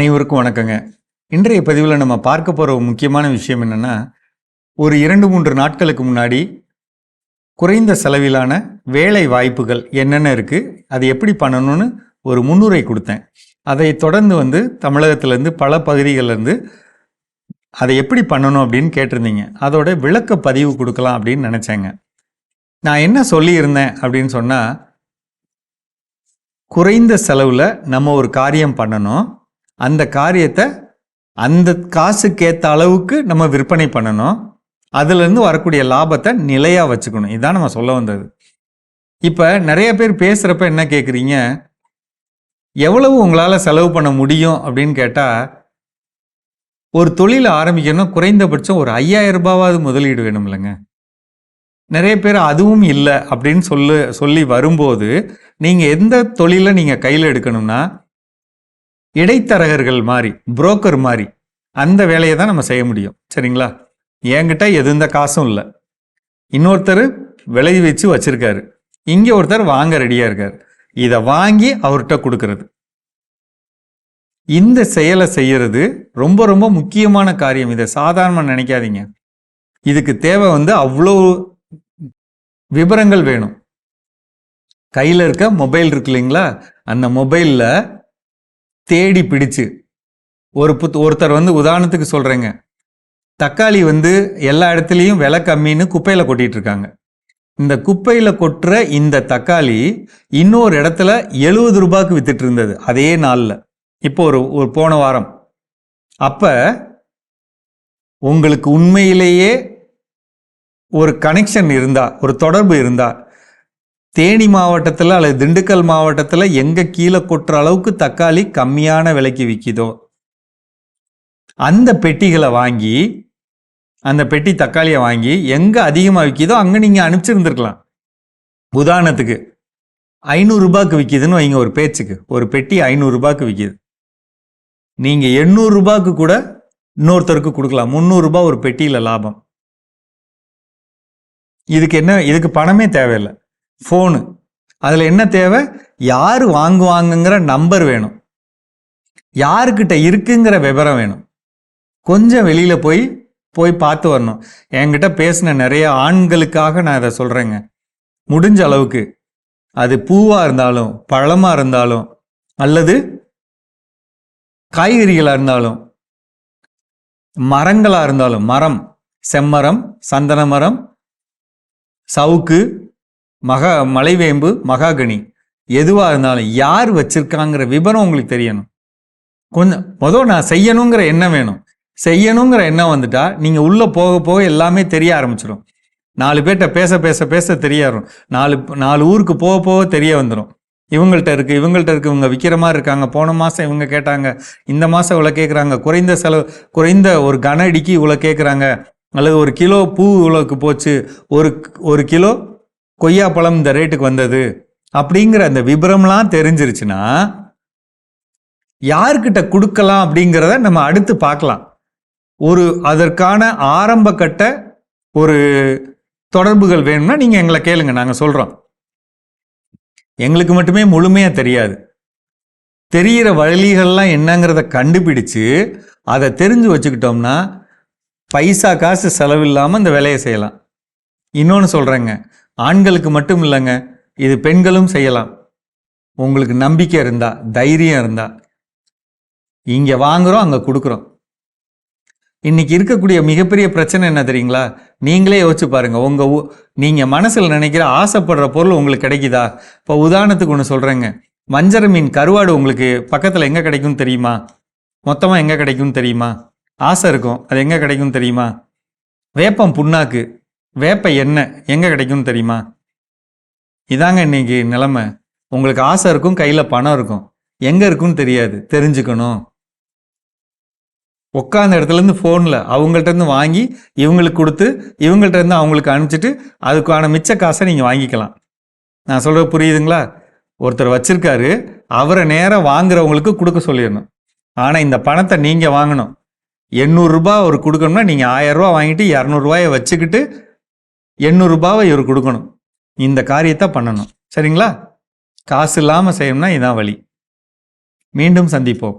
அனைவருக்கும் வணக்கங்க. இன்றைய பதிவில் நம்ம பார்க்க போகிற ஒரு முக்கியமான விஷயம் என்னென்னா ஒரு இரண்டு மூன்று நாட்களுக்கு முன்னாடி குறைந்த செலவிலான வேலை வாய்ப்புகள் என்னென்ன இருக்குது அது எப்படி பண்ணணும்னு ஒரு முன்னுரை கொடுத்தேன். அதை தொடர்ந்து வந்து தமிழகத்திலேருந்து பல பகுதிகளிலேருந்து அதை எப்படி பண்ணணும் அப்படின்னு கேட்டிருந்தீங்க. அதோட விளக்க பதிவு கொடுக்கலாம் அப்படின்னு நினச்சேங்க. நான் என்ன சொல்லியிருந்தேன் அப்படின்னு சொன்னால் குறைந்த செலவில் நம்ம ஒரு காரியம் பண்ணணும். அந்த காரியத்தை அந்த காசுக்கேற்ற அளவுக்கு நம்ம விற்பனை பண்ணணும். அதுலேருந்து வரக்கூடிய லாபத்தை நிலையாக வச்சுக்கணும். இதுதான் நம்ம சொல்ல வந்தது. இப்போ நிறைய பேர் பேசுகிறப்ப என்ன கேட்குறீங்க எவ்வளவு உங்களால் செலவு பண்ண முடியும் அப்படின்னு கேட்டால் ஒரு தொழில் ஆரம்பிக்கணும் குறைந்தபட்சம் ஒரு ஐயாயிரம் ரூபாவது முதலீடு வேணும் இல்லைங்க. நிறைய பேர் அதுவும் இல்லை அப்படின்னு சொல்லு சொல்லி வரும்போது நீங்கள் எந்த தொழிலை நீங்கள் கையில் எடுக்கணும்னா இடைத்தரகர்கள் மாதிரி புரோக்கர் மாதிரி அந்த வேலையை தான் நம்ம செய்ய முடியும். சரிங்களா? என்கிட்ட எந்த காசும் இல்லை. இன்னொருத்தர் விலை வச்சு வச்சிருக்காரு. இங்கே ஒருத்தர் வாங்க ரெடியாக இருக்கார். இதை வாங்கி அவர்கிட்ட கொடுக்கறது. இந்த செயலை செய்யறது ரொம்ப ரொம்ப முக்கியமான காரியம். இதை சாதாரணமாக நினைக்காதீங்க. இதுக்கு தேவை வந்து அவ்வளோ விவரங்கள் வேணும். கையில் இருக்க மொபைல் இருக்கு இல்லைங்களா? அந்த மொபைலில் தேடி பிடிச்சு. ஒரு புத் ஒருத்தர் வந்து உதாரணத்துக்கு சொல்கிறேங்க தக்காளி வந்து எல்லா இடத்துலையும் விலை கம்மின்னு குப்பையில் கொட்டிட்டு இருக்காங்க இந்த குப்பையில் கொட்டுற இந்த தக்காளி இன்னொரு இடத்துல எழுபது ரூபாய்க்கு வித்துட்டு இருந்தது அதே நாளில். இப்போ ஒரு ஒரு போன வாரம். அப்போ உங்களுக்கு உண்மையிலேயே ஒரு கனெக்ஷன் இருந்தா ஒரு தொடர்பு இருந்தால் தேனி மாவட்டத்தில் அல்லது திண்டுக்கல் மாவட்டத்தில் எங்கே கீழே கொட்டுற அளவுக்கு தக்காளி கம்மியான விலைக்கு விற்கிதோ அந்த பெட்டிகளை வாங்கி அந்த பெட்டி தக்காளியை வாங்கி எங்கே அதிகமாக விற்கிதோ அங்கே நீங்கள் அனுப்பிச்சிருந்துருக்கலாம். உதாரணத்துக்கு ஐநூறுரூபாய்க்கு விற்கிதுன்னு வைங்க ஒரு பேச்சுக்கு. ஒரு பெட்டி ஐநூறுரூபாய்க்கு விற்கிது நீங்கள் எண்ணூறுரூபாய்க்கு கூட இன்னொருத்தருக்கு கொடுக்கலாம். முந்நூறுரூபா ஒரு பெட்டியில் லாபம். இதுக்கு என்ன இதுக்கு பணமே தேவையில்லை. ஃபோனு அதில் என்ன தேவை? யார் வாங்குவாங்கங்கிற நம்பர் வேணும். யாருக்கிட்ட இருக்குங்கிற விவரம் வேணும். கொஞ்சம் வெளியில் போய் போய் பார்த்து வரணும். என்கிட்ட பேசின நிறைய ஆண்களுக்காக நான் இதை சொல்கிறேங்க முடிஞ்ச அளவுக்கு. அது பூவாக இருந்தாலும் பழமாக இருந்தாலும் அல்லது காய்கறிகளாக இருந்தாலும் மரங்களாக இருந்தாலும் மரம் செம்மரம் சந்தன மரம் சவுக்கு மகா மலைவேம்பு மகாகனி. எதுவாக இருந்தாலும் யார் வச்சிருக்காங்கிற விவரம் உங்களுக்கு தெரியணும். கொஞ்சம் மொதல் நான் செய்யணுங்கிற எண்ணம் வேணும். செய்யணுங்கிற எண்ணம் வந்துட்டா நீங்கள் உள்ளே போக போக எல்லாமே தெரிய ஆரம்பிச்சிடும் நாலு பேர்கிட்ட பேச பேச பேச தெரிய வரும். நாலு நாலு ஊருக்கு போக போக தெரிய வந்துடும் இவங்கள்ட்ட இருக்கு இவங்கள்ட்ட இருக்கு இவங்க விற்கிற மாதிரி இருக்காங்க. போன மாதம் இவங்க கேட்டாங்க இந்த மாதம் இவ்வளோ கேட்குறாங்க குறைந்த செலவு குறைந்த ஒரு கன அடிக்கு இவ்வளோ கேட்குறாங்க அல்லது ஒரு கிலோ பூ இவ்வளோக்கு போச்சு. ஒரு ஒரு கிலோ கொய்யா பழம் இந்த ரேட்டுக்கு வந்தது அப்படிங்கிற அந்த விபரம்லாம் தெரிஞ்சிருச்சுன்னா யார்கிட்ட கொடுக்கலாம் அப்படிங்கிறத நம்ம அடுத்து பார்க்கலாம். ஒரு அதற்கான ஆரம்ப கட்ட ஒரு தொடர்புகள் வேணும்னா நீங்கள் எங்களை கேளுங்க நாங்கள் சொல்கிறோம் எங்களுக்கு மட்டுமே முழுமையாக தெரியாது. தெரிகிற வழிகள்லாம் என்னங்கிறத கண்டுபிடிச்சு அதை தெரிஞ்சு வச்சுக்கிட்டோம்னா பைசா காசு செலவில்லாமல் இந்த வேலையை செய்யலாம். இன்னொன்று சொல்கிறேங்க ஆண்களுக்கு மட்டும் இல்லைங்க இது பெண்களும் செய்யலாம். உங்களுக்கு நம்பிக்கை இருந்தா தைரியம் இருந்தா இங்கே வாங்குகிறோம் அங்கே கொடுக்குறோம். இன்னைக்கு இருக்கக்கூடிய மிகப்பெரிய பிரச்சனை என்ன தெரியுங்களா? நீங்களே யோசிச்சு பாருங்க உங்க ஊ- நீங்க மனசில் நினைக்கிற ஆசைப்படுற பொருள் உங்களுக்கு கிடைக்குதா? இப்போ உதாரணத்துக்கு ஒன்று சொல்றேங்க. வஞ்சர மீன் கருவாடு உங்களுக்கு பக்கத்தில் எங்க கிடைக்கும் தெரியுமா? மொத்தமாக எங்க கிடைக்கும் தெரியுமா? ஆசை இருக்கும் அது எங்க கிடைக்கும் தெரியுமா? வேப்பம் புண்ணாக்கு வேப்ப எண்ணெய் எங்கே கிடைக்கும்னு தெரியுமா? இதாங்க இன்னைக்கு நிலைமை. உங்களுக்கு ஆசை இருக்கும் கையில் பணம் இருக்கும். எங்கே இருக்குன்னு தெரியாது. தெரிஞ்சுக்கணும். உட்காந்த இடத்துலேருந்து ஃபோனில் அவங்கள்ட்ட இருந்து வாங்கி இவங்களுக்கு கொடுத்து இவங்கள்ட்டேருந்து அவங்களுக்கு அனுப்பிச்சிட்டு அதுக்கான மிச்ச காசை நீங்கள் வாங்கிக்கலாம். நான் சொல்கிறது புரியுதுங்களா? ஒருத்தர் வச்சுருக்காரு அவரை நேராக வாங்குறவங்களுக்கு கொடுக்க சொல்லிடணும். ஆனால் இந்த பணத்தை நீங்கள் வாங்கணும். எண்ணூறுரூபா அவர் கொடுக்கணும்னா நீங்கள் ஆயிரரூபா வாங்கிட்டு இரநூறுவாயை வச்சுக்கிட்டு எண்ணூறுரூபாவை இவர் கொடுக்கணும். இந்த காரியத்தை பண்ணணும். சரிங்களா? காசு இல்லாமல் செய்யணும்னா இதான் வழி. மீண்டும் சந்திப்போம்.